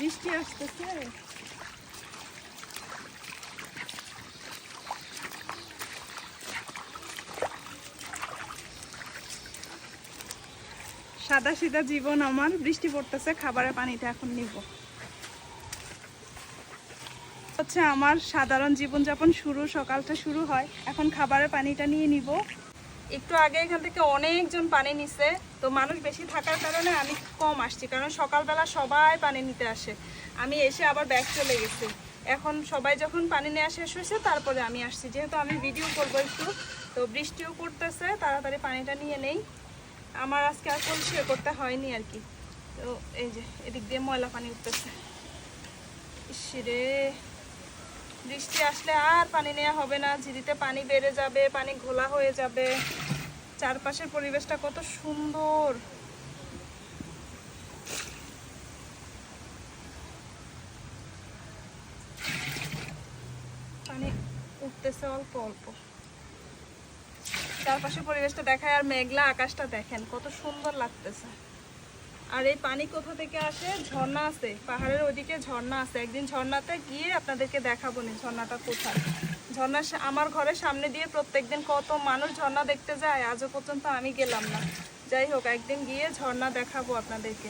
বৃষ্টি আসতেছে। সাদা সিধা জীবন আমার, বৃষ্টি পড়তেছে, খাবারের পানিটা এখন নিব। হচ্ছে আমার সাধারণ জীবনযাপন শুরু, সকালটা শুরু হয়। এখন খাবারের পানিটা নিয়ে নিব। একটু আগে এখান থেকে অনেকজন পানি নিছে। তো মানুষ বেশি থাকার কারণে আমি কম আসছি, কারণ সকালবেলা সবাই পানি নিতে আসে। আমি এসে আবার ব্যাগ চলে গেছি। এখন সবাই যখন পানি নেওয়া শেষ হয়েছে, তারপরে আমি আসছি। যেহেতু আমি ভিডিও করব একটু, তো বৃষ্টিও পড়তেছে, তাড়াতাড়ি পানিটা নিয়ে নেই। আমার আজকে আর পরিষ্কার করতে হয়নি আর কি। তো এই যে, এদিক দিয়ে ময়লা পানি উঠতেছে। ইসরে বৃষ্টি আসলে আর পানি নেওয়া হবে না। ঝিরিতে পানি বেড়ে যাবে, পানি ঘোলা হয়ে যাবে। চারপাশের পরিবেশটা কত সুন্দর। পানি উঠতেছে অল্প অল্প। চারপাশের পরিবেশটা দেখায় আর মেঘলা আকাশটা দেখেন, কত সুন্দর লাগতেছে। আর এই পানি কোথা থেকে আসে? ঝর্ণা আছে, পাহাড়ের ওইদিকে ঝর্ণা আছে। একদিন ঝর্ণাতে গিয়ে আপনাদেরকে দেখাবো নি ঝর্ণাটা কোথায়। ঝর্ণা আমার ঘরের সামনে দিয়ে প্রত্যেকদিন কত মানুষ ঝর্ণা দেখতে যায়, আজও পর্যন্ত আমি গেলাম না। যাই হোক, একদিন গিয়ে ঝর্ণা দেখাবো আপনাদেরকে।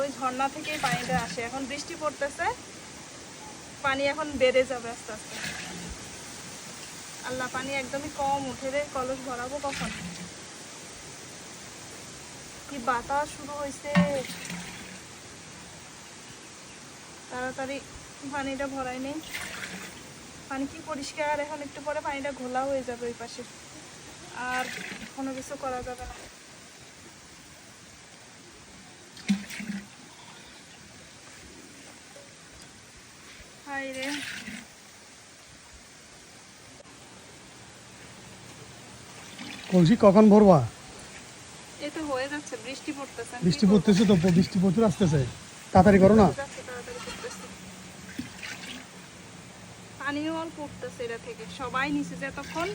ওই ঝর্ণা থেকেই পানিটা আসে। এখন বৃষ্টি পড়তেছে। পানি এখন বেড়ে যাবে আস্তে আস্তে। আল্লাহ, পানি একদমই কম, উঠে রে, কলস ভরাবো কখন? কি বাতাস শুরু হয়েছে তাড়াতাড়ি পানিটা ভরাই নেই। পানি কি পরিষ্কার? এখন একটু পরে পানিটা ঘোলা হয়ে যাবে ওই পাশে। আর কোনো কিছু করা যাবে না। হাই রে। কলসি কখন ভরবা? এই তো হয়ে যাচ্ছে বৃষ্টি পড়তেছে বৃষ্টি পড়তেছে তো বৃষ্টি প্রচুর আসতেছে। তাড়াতাড়ি করো না। হয়ে পড়তেছে এটা থেকে। সবাই নিচে যে তখন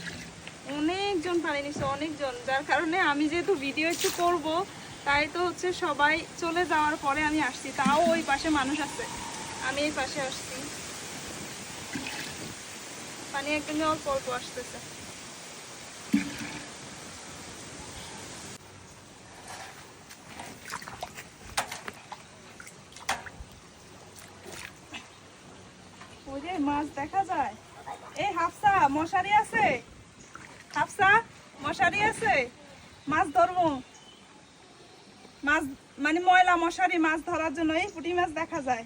অনেকজন পানি নিচ্ছে অনেকজন। যার কারণে আমি যেহেতু ভিডিও একটু করব, তাই তো হচ্ছে সবাই চলে যাওয়ার পরে আমি আসছি। তাও ওই পাশে মানুষ আছে। আমি এই পাশে আসছি। পানি একদমই অল্প অল্প আসতেছে। ওই মাছ দেখা যায়। এই হাফসা, মশারি আছে? হাফসা, মশারি আছে? মাছ ধরবো। মাছ মানে ময়লা, মশারি মাছ ধরার জন্য এই পুঁটি মাছ দেখা যায়।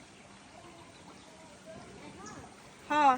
হ্যাঁ।